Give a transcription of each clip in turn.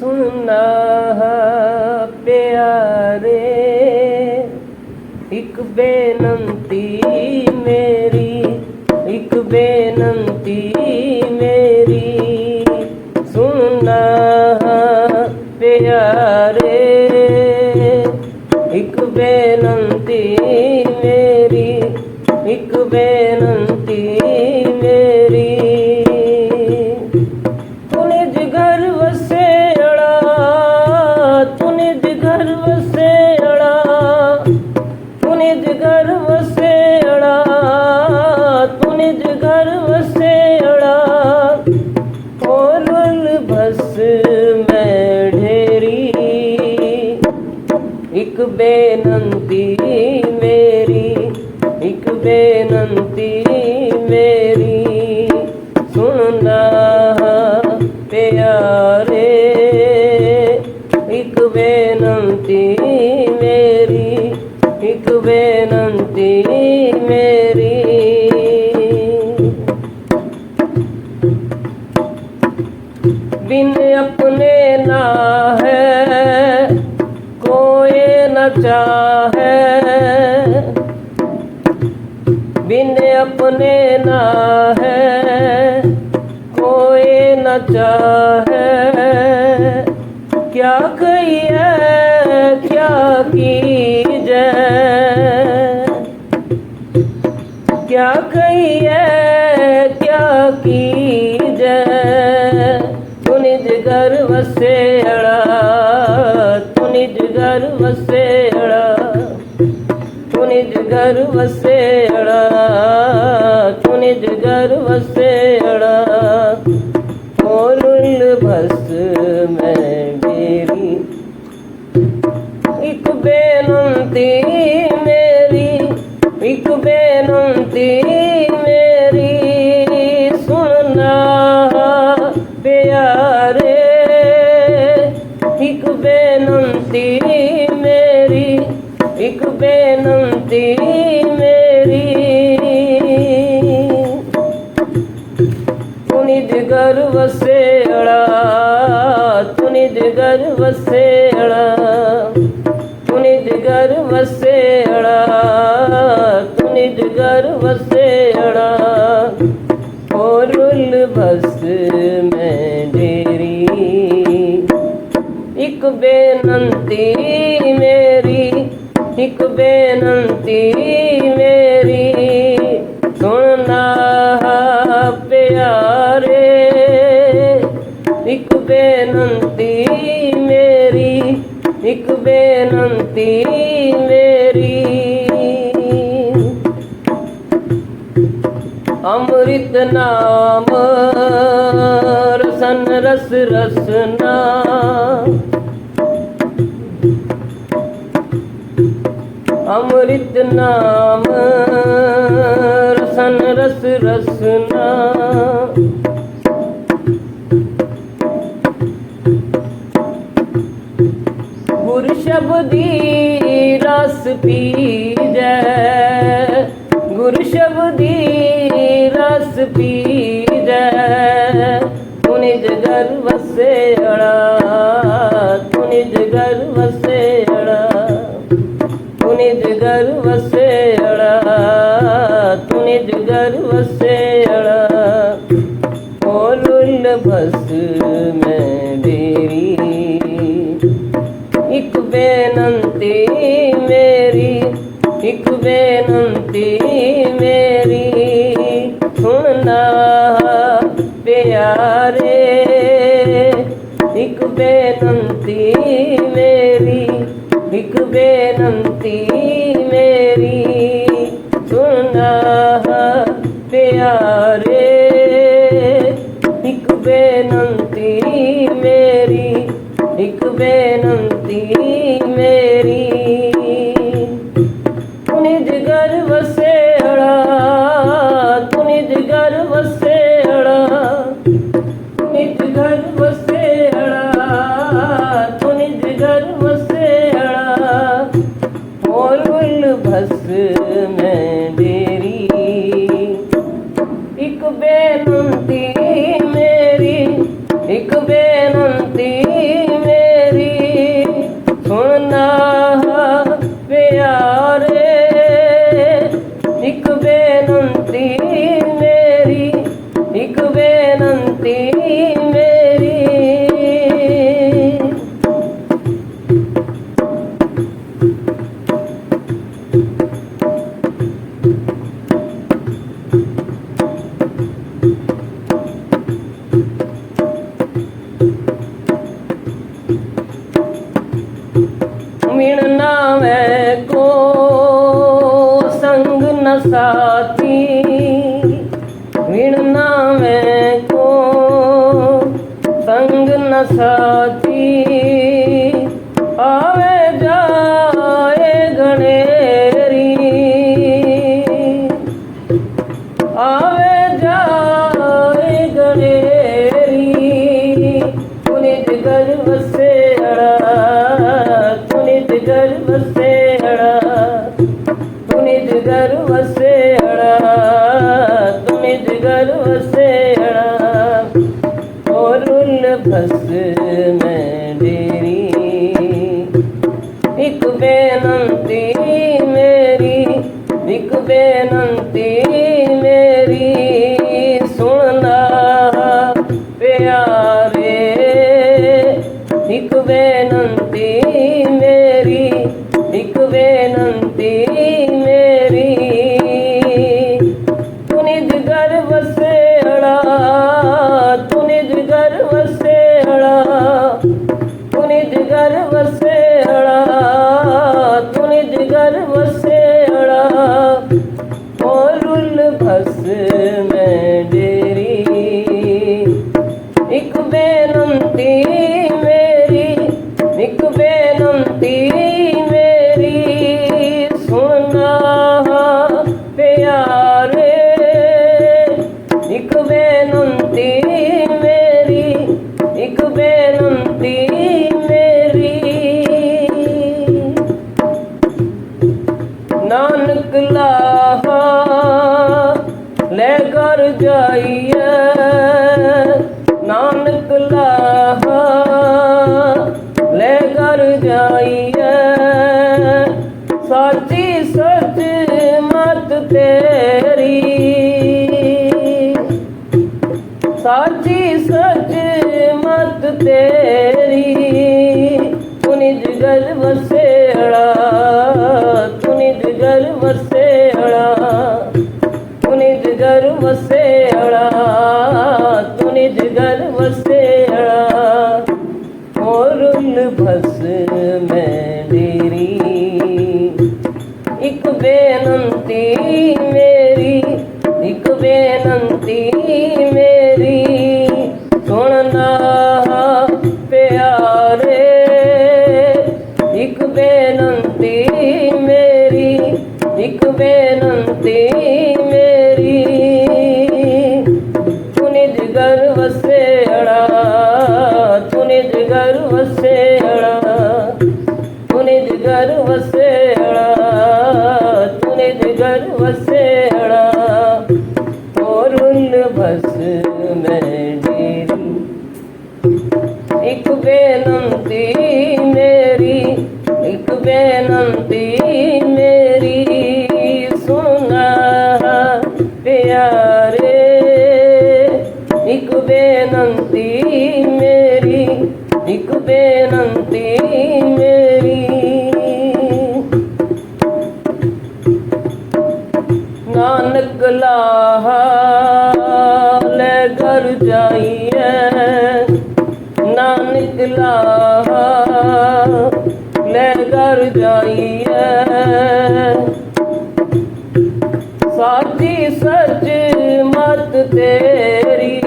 ਸੁਨਾ ਪਿਆਰੇ, ਇੱਕ ਬੇਨੰਤੀ ਮੇਰੀ, ਇੱਕ ਬੇਨਤੀ ਮੇਰੀ ਸੁਣਨਾ ਪਿਆਰੇ, ਇੱਕ ਬੇਨਤੀ ਮੇਰੀ, ਇੱਕ ਬੇਨਤੀ ਇੱਕ ਬੇਨੰਤੀ ਮੇਰੀ, ਇੱਕ ਬੇਨੰਤੀ ਮੇਰੀ। ਸੁਣਨਾ ਪਿਆਰੇ, ਇੱਕ ਬੇਨੰਤੀ ਮੇਰੀ, ਇੱਕ ਬੇਨੰਤੀ ਮੇਰੀ। ਬਿਨ ਆਪਣੇ ਨਾ ਹੈ ਸੱਚਾ ਹੈ। ਬਿਨ ਆਪਣੇ ਨਾ ਹੈ। ਕੋਈ ਨਾ ਚਾਹੇ। ਕਿਆ ਕਹੀਏ, ਕਿਆ ਕੀਜੈ। ਕਿਆ ਕਹੀਏ, ਕਿਆ ਕੀਜੈ। ਤੁਨਿ ਜਗਰ ਵਸੇ ਅੜਾ જગર વસેળા તુની જગર વસેળા તુની જગર વસેળા ફોલુલ બસ મેં મેરી એક બેનંતી મેરી એક બેનંતી ਨਿਜ ਘਰ ਵਸੇੜਾ ਤੂੰ ਨਿਜ ਘਰ ਵਸੇੜਾ ਤੂੰ ਨਿਜ ਘਰ ਵਸੇੜਾ ਤੂੰ ਨਿਜ ਘਰ ਵਸੇੜਾ ਹੋਰੁਲ ਬਸ ਮੈਂ ਢੇਰੀ ਇੱਕ ਬੇਨੰਤੀ ਮੇਰੀ, ਇੱਕ ਬੇਨੰਤੀ ਮੇਰੀ ਬੇਨੰਤੀ ਮੇਰੀ। ਅੰਮ੍ਰਿਤ ਨਾਮ ਰਸਨ ਰਸ ਰਸਨਾ। ਅੰਮ੍ਰਿਤ ਨਾਮ ਪੀਜੈ। ਗੁਰ ਸ਼ਬਦੀ ਰਸ ਪੀਜੈ। ਤੂੰ ਨਿਜ ਘਰ ਵਸੇੜਾ, ਤੂੰ ਨਿਜ ਘਰ ਵਸੇੜਾ, ਤੂੰ ਨਿਜ ਘਰ ਵਸੇੜਾ। ਬੇਨੰਤੀ ਮੇਰੀ। ਸੁਣਨਾ ਪਿਆਰੇ, ਇੱਕ ਬੇਨਤੀ ਮੇਰੀ, ਇੱਕ ਬੇਨੰਤੀ ਮੇਰੀ। ਸੁਣਨਾ ਪਿਆਰੇ, ਇੱਕ ਬੇਨਤੀ ਮੇਰੀ, ਇੱਕ ਬੇਨਤੀ ਮੇਰੀ। ਤੂੰ ਨਿਜ ਵਸੇੜਾ। ਤੇਰੀ ਮੇਰੀ ਸੁਨਾ ਪਿਆਰੇ ਇੱਕ ਬੇਨਤੀ ਮੇਰੀ, ਇੱਕ ਬੇਨਤੀ ਮੇਰੀ। ਨਾਨਕ ਲਾਹਾ, ਲੈ ਕਰ ਜਾਈਏ। ਬਸ ਇੱਕ ਬੇਨਤੀ ਮੇਰੀ, ਇੱਕ ਬੇਨਤੀ ਮੇਰੀ। ਸੁਣਾ ਪਿਆਰੇ, ਇੱਕ ਬੇਨਤੀ ਮੇਰੀ, ਇੱਕ ਬੇਨਤੀ ਮੇਰੀ। ਨਾਨਕ ਲਾਹਾ ਜਾਈਐ, ਨਾਨਕ ਲਾਹਾ, ਲੈ ਘਰ ਜਾਈਐ। ਸਾਚੀ ਸੱਚ ਮਤ ਤੇਰੀ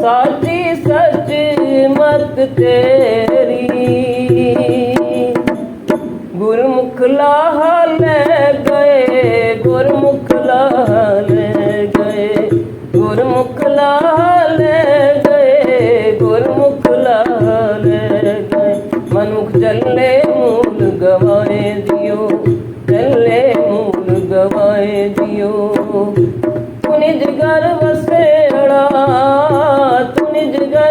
ਸਾਚੀ ਸੱਚ ਮਤ ਤੇਰੀ। ਗੁਰਮੁਖ ਲਾਹਾ દિયો છેલ્લે મૂળ ગવાય દિયો તુનિજ ઘર વસેડા તુનિજ ઘર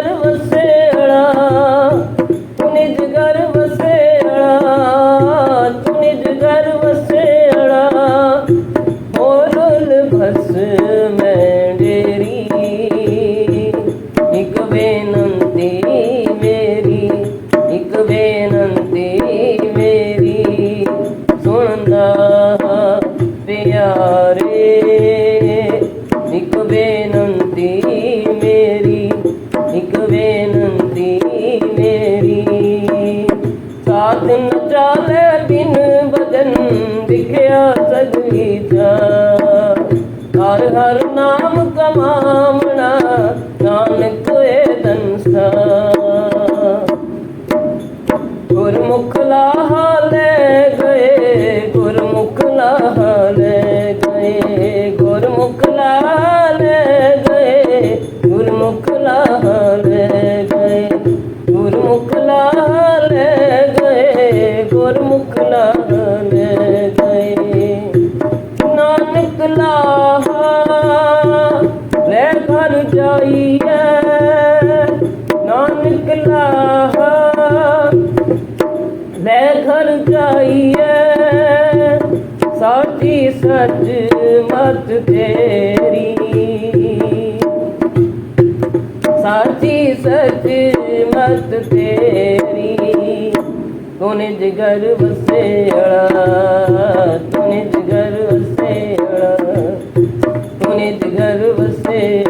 ਬੈਠਾ ਲੈ ਗਏ, ਗੁਰਮੁਖ ਲਾਹਾ ਲੈ ਗੁਰਮੁਖ ਲਾਹਾ ਲੈ ਗਏ ਲੈ ਗਏ। ਗੁਰਮੁਖ ਲਾਹਾ ਲੈ ਗੁਰਮੁਖ ਲੈ ਗਏ। ਨਾਨਕ ਲਾਹਾ, ਲੈ ਘਰ ਜਾਈਏ ਨਿਕਲਾ ਲੈ ਘਰ ਜਾਈਏ ਸਾਚੀ ਸੱਚ ਮਤ ਤੇਰੀ ਸਾਚੀ ਸੱਚ ਮਤ ਤੇਰੀ ਤੂਨੇ ਜਿਗਰ ਵਸੇੜਾ ਤੂਨੇ ਜਿਗਰ ਵਸੇੜਾ ਤੂਨੇ ਜਿਗਰ ਵਸੇੜਾ